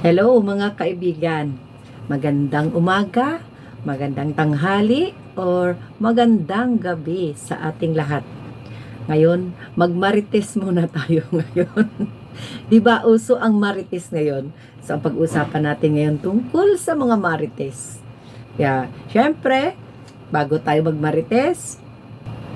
Hello mga kaibigan. Magandang umaga, magandang tanghali, or magandang gabi sa ating lahat. Ngayon, magmarites muna tayo ngayon. Di ba uso ang marites ngayon? So, pag-usapan natin ngayon tungkol sa mga marites. Kaya, syempre, bago tayo magmarites,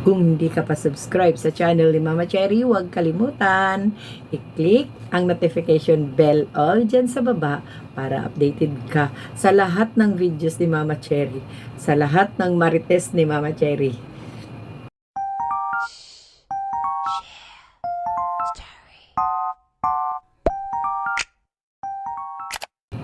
kung hindi ka pa subscribe sa channel ni Mama Cherry, huwag kalimutan i-click ang notification bell all dyan sa baba para updated ka sa lahat ng videos ni Mama Cherry, sa lahat ng marites ni Mama Cherry.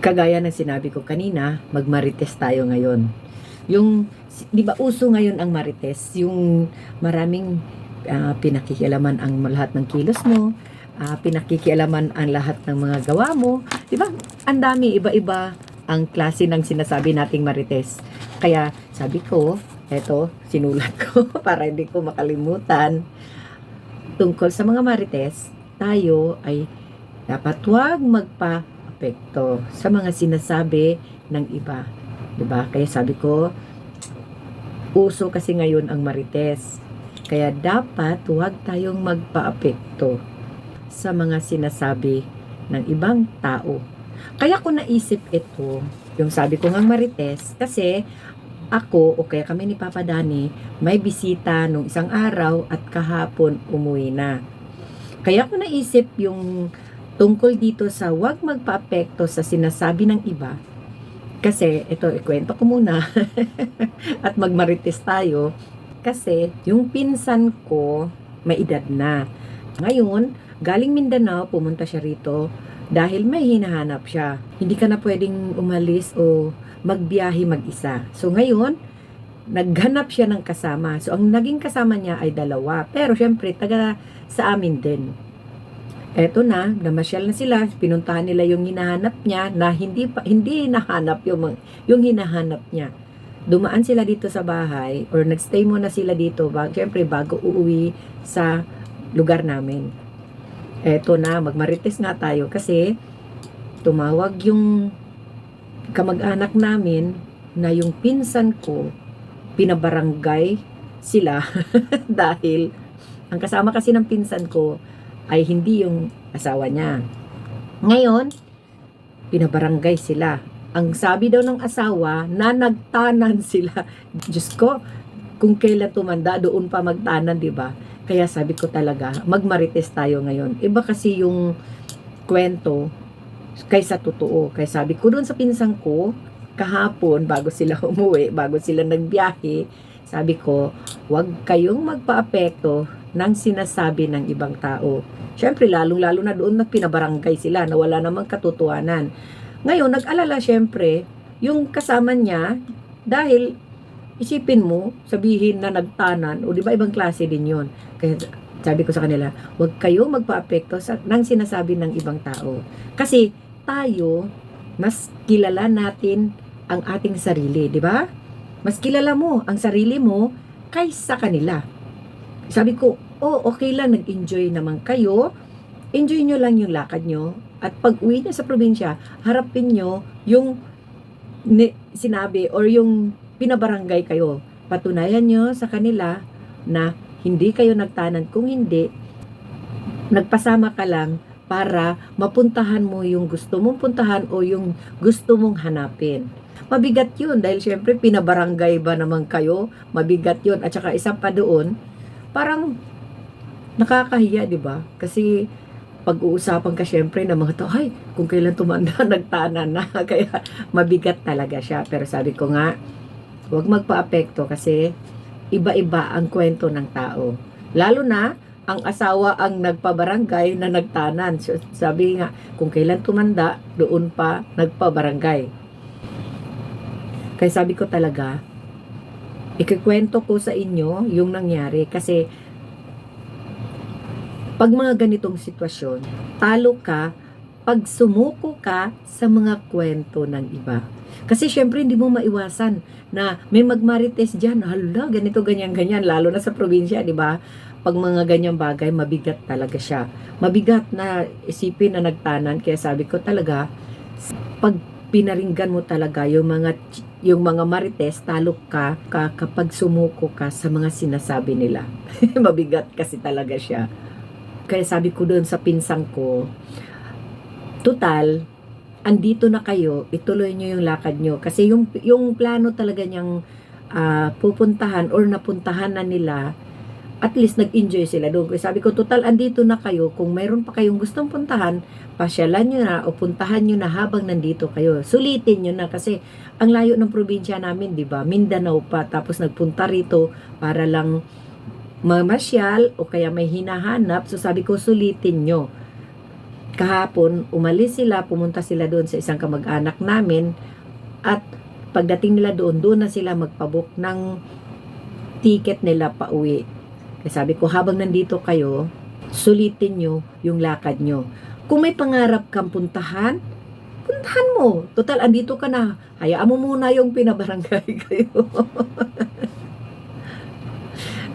Kagaya ng sinabi ko kanina, magmarites tayo ngayon. Yung, di ba uso ngayon ang marites, yung maraming ah, pinakikialaman ang lahat ng kilos mo, ah, pinakikialaman ang lahat ng mga gawa mo. Di ba? Ang dami, iba-iba ang klase ng sinasabi nating marites. Kaya sabi ko, eto, sinulat ko para hindi ko makalimutan. Tungkol sa mga marites, tayo ay dapat huwag magpa-apekto sa mga sinasabi ng iba. 'Di ba? Kaya sabi ko, uso kasi ngayon ang marites. Kaya dapat huwag tayong magpa-apekto sa mga sinasabi ng ibang tao. Kaya ko naisip ito, yung sabi ko ngang marites, kasi ako o kaya kami ni Papa Dani may bisita nung isang araw at kahapon umuwi na. Kaya ko naisip yung tungkol dito sa huwag magpa-apekto sa sinasabi ng iba. Kasi, ito, ikwento ko muna. at magmarites tayo. Kasi, yung pinsan ko, may edad na. Ngayon, galing Mindanao, pumunta siya rito dahil may hinahanap siya. Hindi ka na pwedeng umalis o magbiyahe mag-isa. So, ngayon, naghanap siya ng kasama. So, ang naging kasama niya ay dalawa. Pero, syempre, taga sa amin din. Eto na, namasyal na sila, pinuntahan nila yung hinahanap niya na hindi pa, hindi hinahanap yung, yung hinahanap niya. Dumaan sila dito sa bahay or nagstay muna sila dito, bag, syempre bago uuwi sa lugar namin. Eto na, magmarites nga tayo kasi tumawag yung kamag-anak namin na yung pinsan ko pinabarangay sila dahil ang kasama kasi ng pinsan ko ay hindi yung asawa niya. Ngayon, pinabarangay sila. Ang sabi daw ng asawa na nagtanan sila. Diyos ko, kung kailan tumanda, doon pa magtanan, di ba? Kaya sabi ko talaga, magmarites tayo ngayon. Iba kasi yung kwento kaysa totoo. Kaya sabi ko doon sa pinsan ko, kahapon, bago sila umuwi, bago sila nagbiyahe, sabi ko, huwag kayong magpa-apekto ng sinasabi ng ibang tao. Siyempre, lalong-lalo na doon na pinabarangay sila na wala namang katotohanan. Ngayon, nag-alala siyempre, yung kasama niya, dahil isipin mo, sabihin na nagtanan, o di ba ibang klase din yon Kaya sabi ko sa kanila, huwag kayo magpa-apekto sa, ng sinasabi ng ibang tao. Kasi tayo, mas kilala natin ang ating sarili, di ba? Mas kilala mo ang sarili mo kaysa kanila. Sabi ko, oh, okay lang, nag-enjoy naman kayo. Enjoy nyo lang yung lakad nyo. At pag uwi nyo sa probinsya, harapin nyo yung sinabi or yung pinabarangay kayo. Patunayan nyo sa kanila na hindi kayo nagtanan. Kung hindi, nagpasama ka lang para mapuntahan mo yung gusto mong puntahan o yung gusto mong hanapin. Mabigat yun dahil syempre pinabarangay ba naman kayo? Mabigat yun. At saka isa pa doon, parang nakakahiya, di ba? Kasi pag-uusapan ka syempre ng mga tao, ay, kung kailan tumanda, nagtanan na. Kaya mabigat talaga siya. Pero sabi ko nga, huwag magpa-apekto kasi iba-iba ang kwento ng tao. Lalo na, ang asawa ang nagpabarangay na nagtanan. So, sabi nga, kung kailan tumanda, doon pa nagpabarangay. Kaya sabi ko talaga, ikikwento ko sa inyo yung nangyari kasi pag mga ganitong sitwasyon, talo ka pag sumuko ka sa mga kwento ng iba. Kasi syempre hindi mo maiwasan na may magmarites dyan, hala, ganito, ganyan, ganyan, lalo na sa probinsya, di ba? Pag mga ganyang bagay, mabigat talaga siya. Mabigat na isipin na nagtanan, kaya sabi ko talaga, Pag pinaringgan mo talaga yung mga yung mga marites, talo ka, ka kapag sumuko ka sa mga sinasabi nila. Mabigat kasi talaga siya. Kaya sabi ko doon sa pinsang ko, total, andito na kayo, ituloy nyo yung lakad nyo. Kasi yung, yung plano talaga niyang ah, pupuntahan or napuntahan na nila, at least nag-enjoy sila doon. Kaya sabi ko, total, andito na kayo. Kung mayroon pa kayong gustong puntahan, pasyalan nyo na o puntahan nyo na habang nandito kayo. Sulitin nyo na kasi ang layo ng probinsya namin, di ba? Mindanao pa. Tapos nagpunta rito para lang mamasyal o kaya may hinahanap. So sabi ko, sulitin nyo. Kahapon, umalis sila, pumunta sila doon sa isang kamag-anak namin at pagdating nila doon, doon na sila magpabook ng ticket nila pa uwi. Kaya sabi ko, habang nandito kayo, sulitin nyo yung lakad nyo. Kung may pangarap kang puntahan, puntahan mo. Total, andito ka na. Hayaan mo muna yung pinabarangay kayo.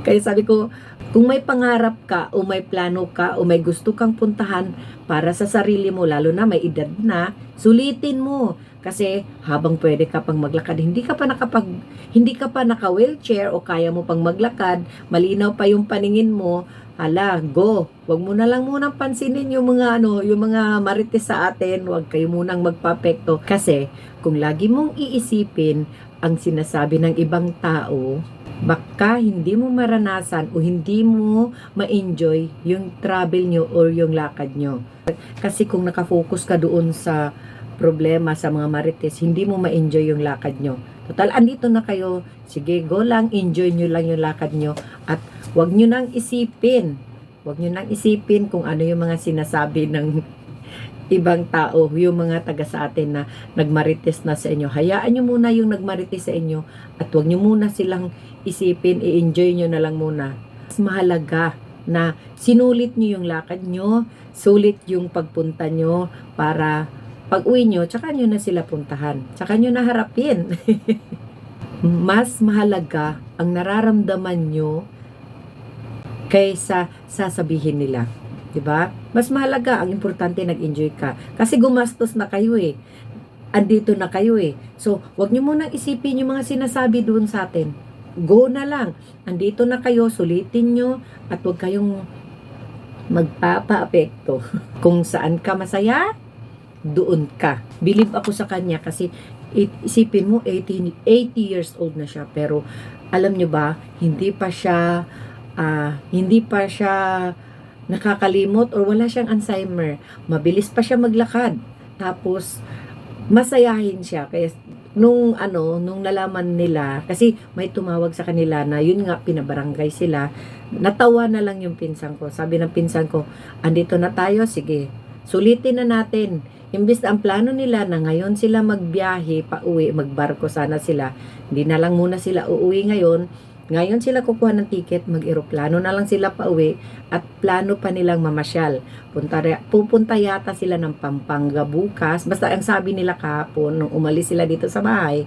Kaya sabi ko, kung may pangarap ka o may plano ka o may gusto kang puntahan para sa sarili mo, lalo na may edad na, sulitin mo. Kasi habang pwede ka pang maglakad, hindi ka pa nakapag hindi ka pa naka-wheelchair o kaya mo pang maglakad, malinaw pa yung paningin mo, hala, go. Huwag mo na lang munang pansinin yung mga ano, yung mga marites sa atin, huwag kayo munang magpapekto kasi kung lagi mong iisipin ang sinasabi ng ibang tao, baka hindi mo maranasan o hindi mo ma-enjoy yung travel nyo or yung lakad nyo. Kasi kung nakafocus ka doon sa problema sa mga marites, hindi mo ma-enjoy yung lakad nyo. Total, andito na kayo. Sige, go lang, enjoy nyo lang yung lakad nyo. At wag nyo nang isipin. Wag nyo nang isipin kung ano yung mga sinasabi ng ibang tao, yung mga taga sa atin na nagmarites na sa inyo. Hayaan nyo muna yung nagmarites sa inyo at wag nyo muna silang isipin, i-enjoy nyo na lang muna. Mas mahalaga na sinulit nyo yung lakad nyo, sulit yung pagpunta nyo para pag uwi nyo, tsaka nyo na sila puntahan. Tsaka nyo na harapin. Mas mahalaga ang nararamdaman nyo kaysa sasabihin nila. 'Di ba? Mas mahalaga, ang importante nag-enjoy ka. Kasi gumastos na kayo eh. Andito na kayo eh. So, wag nyo munang isipin yung mga sinasabi doon sa atin. Go na lang. Andito na kayo, sulitin nyo at wag kayong magpapa-apekto. Kung saan ka masaya, doon ka. Believe ako sa kanya kasi isipin mo 80, 80 years old na siya pero alam nyo ba hindi pa siya ah, hindi pa siya nakakalimot or wala siyang Alzheimer. Mabilis pa siya maglakad. Tapos masayahin siya kaya nung ano nung nalaman nila kasi may tumawag sa kanila na yun nga pinabarangay sila natawa na lang yung pinsan ko sabi ng pinsan ko andito na tayo sige sulitin na natin Imbis na ang plano nila na ngayon sila magbiyahe, pauwi, magbarko sana sila. Hindi na lang muna sila uuwi ngayon. Ngayon sila kukuha ng ticket, mag-eroplano na lang sila pauwi at plano pa nilang mamasyal. Punta, pupunta yata sila ng Pampanga bukas. Basta ang sabi nila kahapon, nung umalis sila dito sa bahay,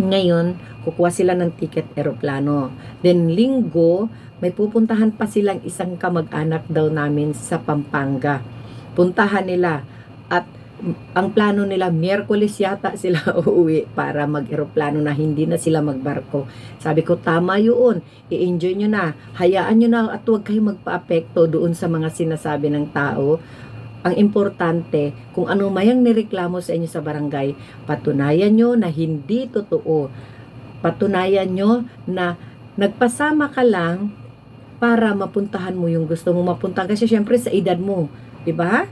ngayon, kukuha sila ng ticket eroplano. Then, linggo, may pupuntahan pa silang isang kamag-anak daw namin sa Pampanga puntahan nila at ang plano nila Miyerkules yata sila uuwi para mag-eroplano na hindi na sila magbarko. Sabi ko tama 'yun. I-enjoy nyo na. Hayaan nyo na at huwag kayo magpa-apekto doon sa mga sinasabi ng tao. Ang importante, kung ano mayang nireklamo sa inyo sa barangay, patunayan nyo na hindi totoo. Patunayan nyo na nagpasama ka lang para mapuntahan mo yung gusto mo mapuntahan. Kasi syempre sa edad mo, 'di ba?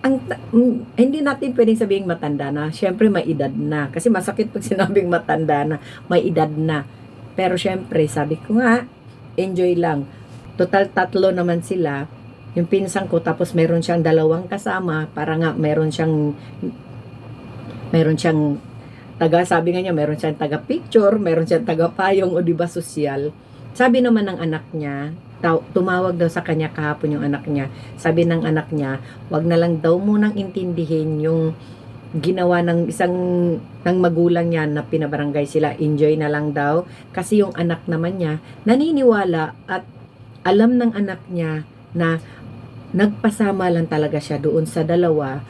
Ang ta- mm, hindi natin pwedeng sabihin matanda na. Syempre may edad na kasi masakit pag sinabing matanda na, may edad na. Pero syempre, sabi ko nga, enjoy lang. Total tatlo naman sila. Yung pinsan ko tapos meron siyang dalawang kasama para nga meron siyang meron siyang taga sabi nga niya meron siyang taga picture, meron siyang taga payong o di ba sosyal. Sabi naman ng anak niya, tumawag daw sa kanya kahapon yung anak niya. Sabi ng anak niya, wag na lang daw munang intindihin yung ginawa ng isang ng magulang niya na pinabarangay sila. Enjoy na lang daw. Kasi yung anak naman niya, naniniwala at alam ng anak niya na nagpasama lang talaga siya doon sa dalawa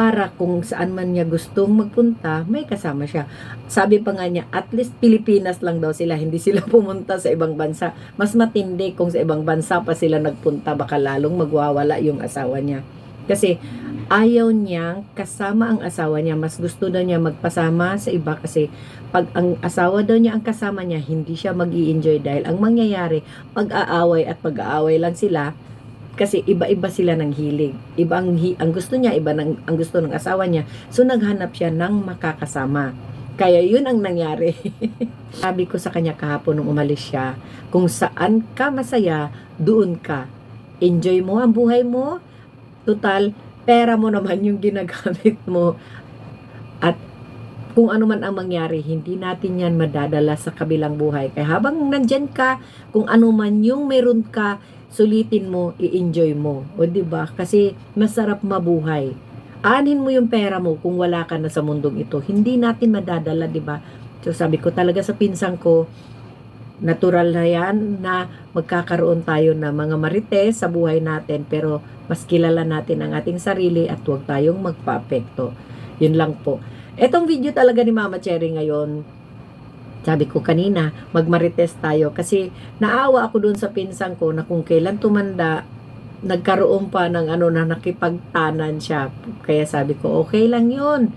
para kung saan man niya gustong magpunta, may kasama siya. Sabi pa nga niya, at least Pilipinas lang daw sila, hindi sila pumunta sa ibang bansa. Mas matindi kung sa ibang bansa pa sila nagpunta, baka lalong magwawala yung asawa niya. Kasi ayaw niyang kasama ang asawa niya. Mas gusto daw niya magpasama sa iba kasi pag ang asawa daw niya ang kasama niya, hindi siya mag enjoy dahil ang mangyayari, pag-aaway at pag-aaway lang sila, kasi iba-iba sila ng hilig. Iba ang, hi- ang gusto niya, iba ng, ang gusto ng asawa niya. So naghanap siya ng makakasama. Kaya yun ang nangyari. Sabi ko sa kanya kahapon nung umalis siya, kung saan ka masaya, doon ka. Enjoy mo ang buhay mo. Total, pera mo naman yung ginagamit mo. At kung ano man ang mangyari, hindi natin yan madadala sa kabilang buhay. Kaya habang nandyan ka, kung ano man yung meron ka, sulitin mo, i-enjoy mo. O di ba? Kasi masarap mabuhay. Anin mo yung pera mo kung wala ka na sa mundong ito. Hindi natin madadala, di ba? So sabi ko talaga sa pinsang ko, natural na yan na magkakaroon tayo ng mga marites sa buhay natin pero mas kilala natin ang ating sarili at huwag tayong magpa-apekto. Yun lang po. Etong video talaga ni Mama Cherry ngayon, sabi ko kanina, magmarites tayo kasi naawa ako dun sa pinsang ko na kung kailan tumanda, nagkaroon pa ng ano na nakipagtanan siya. Kaya sabi ko, okay lang yun.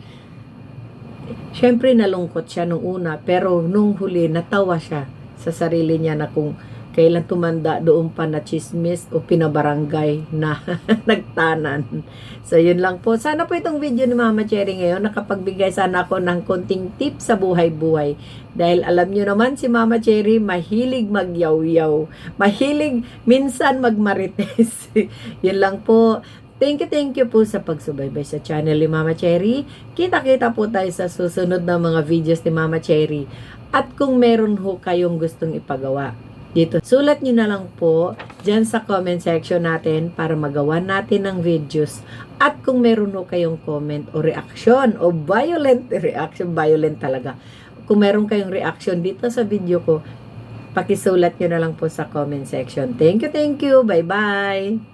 Siyempre nalungkot siya nung una, pero nung huli natawa siya sa sarili niya na kung kailan tumanda doon pa na chismis o pinabarangay na nagtanan. So, yun lang po. Sana po itong video ni Mama Cherry ngayon nakapagbigay sana ako ng konting tip sa buhay-buhay. Dahil alam nyo naman si Mama Cherry mahilig magyaw-yaw. Mahilig minsan magmarites. yun lang po. Thank you, thank you po sa pagsubaybay sa channel ni Mama Cherry. Kita-kita po tayo sa susunod na mga videos ni Mama Cherry. At kung meron ho kayong gustong ipagawa, dito. Sulat nyo na lang po dyan sa comment section natin para magawa natin ng videos. At kung meron ho kayong comment o reaction o violent reaction, violent talaga. Kung meron kayong reaction dito sa video ko, pakisulat nyo na lang po sa comment section. Thank you, thank you. Bye-bye.